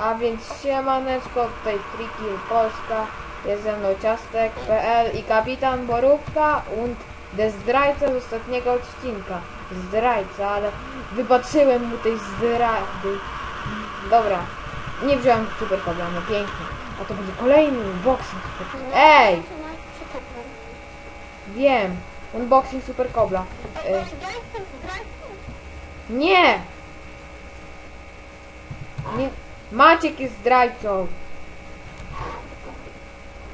A więc siemaneczko, tutaj Freakill Polska, jest ze mną Ciastek.pl i Kapitan Borówka und der zdrajca z ostatniego odcinka. Zdrajca, ale wybaczyłem mu tej zdrady. Dobra, nie wziąłem super no pięknie. A to będzie kolejny unboxing super... Ej, wiem, unboxing super kobla. E, nie! Nie. Maciek jest zdrajcą.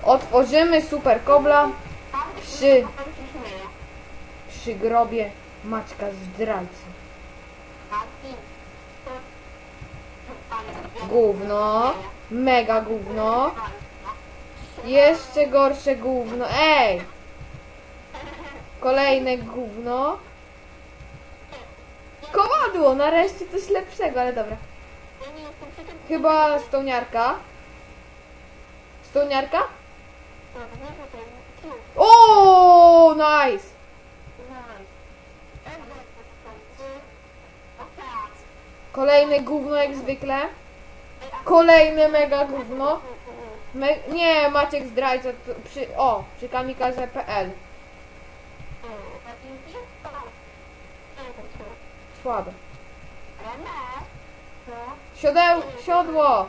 Otworzymy super kobla przy, przy grobie Maćka zdrajcy. Gówno. Mega gówno. Jeszcze gorsze gówno. Ej! Kolejne gówno. Kowadło! Nareszcie coś lepszego, ale dobra. Chyba stołniarka. Stołniarka? O, nice! Kolejne gówno jak zwykle. Kolejne mega gówno. Me nie, Maciek zdrajca przy, o, przy kamikaze.pl. Słabe. Siodeł, siodło!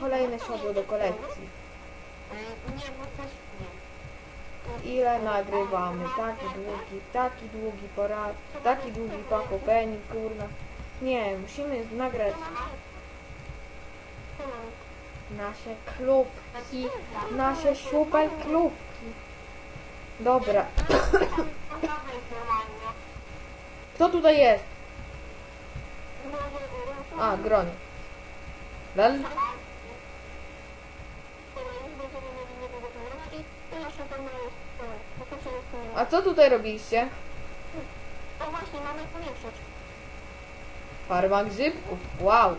Kolejne siodło do kolekcji. Ile nagrywamy? Taki długi, taki długi porad, taki długi pakopenik, kurna. Nie, musimy nagrać nasze klubki, nasze super klubki. Dobra. Kto tutaj jest? A, gronie. Lel? A co tutaj robiliście? No właśnie, mamy pomieszać. Farma grzybków. Wow.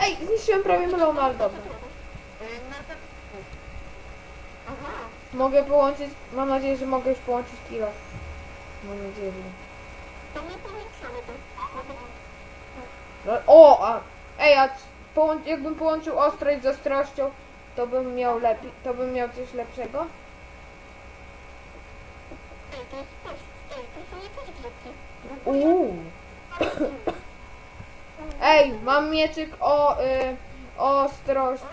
Ej, zniszczyłem prawie melona, ale Mogę połączyć, mam nadzieję, że mogę już połączyć kilo. Mam nadzieję, że... to my pomieszamy to. No, O, a... Ej, a połącz, jakbym połączył ostrość z ostrością, to bym miał lepiej, to bym miał coś lepszego? Ej, to jest coś. Ej, to są jakieś grzybki. Uuu. Ej, mam mieczyk o, y, ostrość. Się.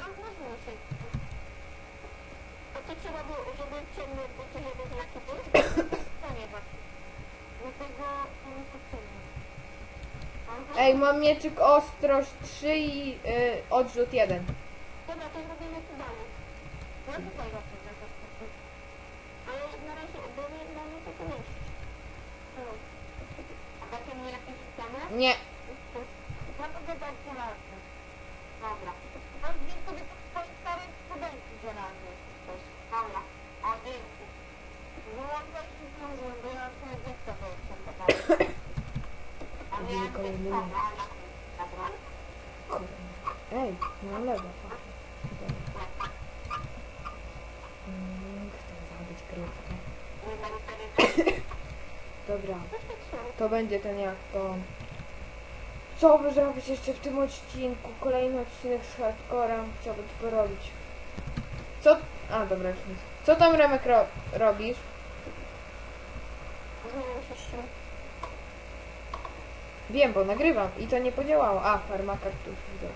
A to trzeba było, żeby ciemne, bo to żeby znaki były? To nie ma. Dlatego to. Aha. Ej, mam mieczyk ostrość 3 i y, odrzut 1. Dobra, to zrobimy tu dalej. Tutaj. Ale na razie, bo my mamy to pomieszać. O. A takie mi jakieś? Nie. Dobra. To jest sobie to twoje stare studenci żelazny. Coś. Dobra. O, dzięki. Wyłączaj się zdążyłem, bo ja twoje dziecko wyłączam. A miałem Kolejny dziecko, numer. Dobra. Kurde. Ej, na lewo. Mm, Chcę zabić. Dobra. To będzie ten jak to... Co by zrobić jeszcze w tym odcinku? Kolejny odcinek z hardcorem. Chciałbym to porobić. Co... A, dobra, już nic. Co tam Remek ro robisz? Wiem, bo nagrywam i to nie podziałało. A, farma kaktusów. dobra.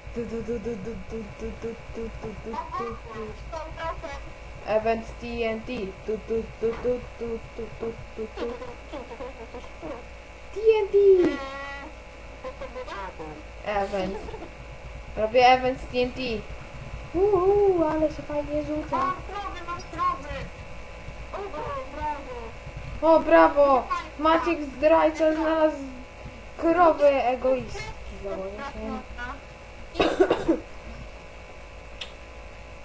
Tu. Event z TNT. Tu, tu, tu, tu, tu, tu, tu, tu, tu. TNT! Event. Robię event z TNT. Uuu, ale się fajnie rzuca. O, brawo! Maciek zdrajca znalazł krowy egoistki. Założę się.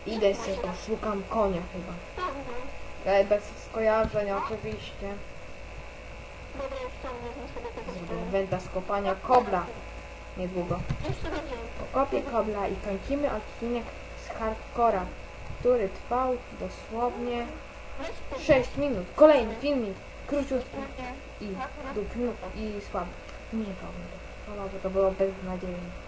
Idę sobie, szukam konia chyba. Bez skojarzeń oczywiście. Zrobię węda z kopania kobla. Niedługo. Pokopię kobla i kończymy odcinek z hardcora, który trwał dosłownie 6 minut. Kolejny filmik, króciutki i dupniu i słaby. Nie powiem bo to było beznadziejne.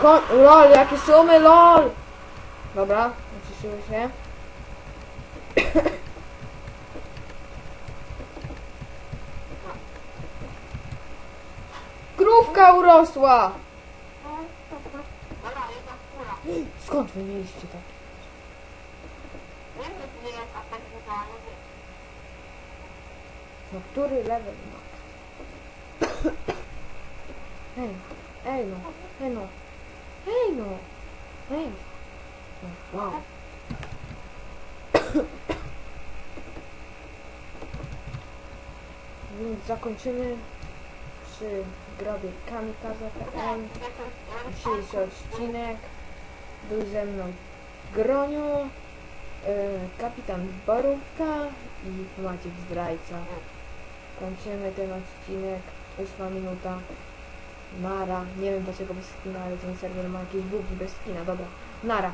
Con LOL, é que some LOL. Vai. Ociszyły się. Krówka urosła! Skąd wy mieliście tak? No który level ma? Ej, ej no, ej no, ej no, ej. No, Wow. Więc zakończymy przy grobie kamikaze.pl dzisiejszy odcinek. Był ze mną Groniu, y, kapitan Borówka i Maciek Zdrajca. Kończymy ten odcinek, ósma minuta. Nara, nie wiem dlaczego bez skina, ale ten serwer ma jakieś bugi bez skina, dobra. Nara.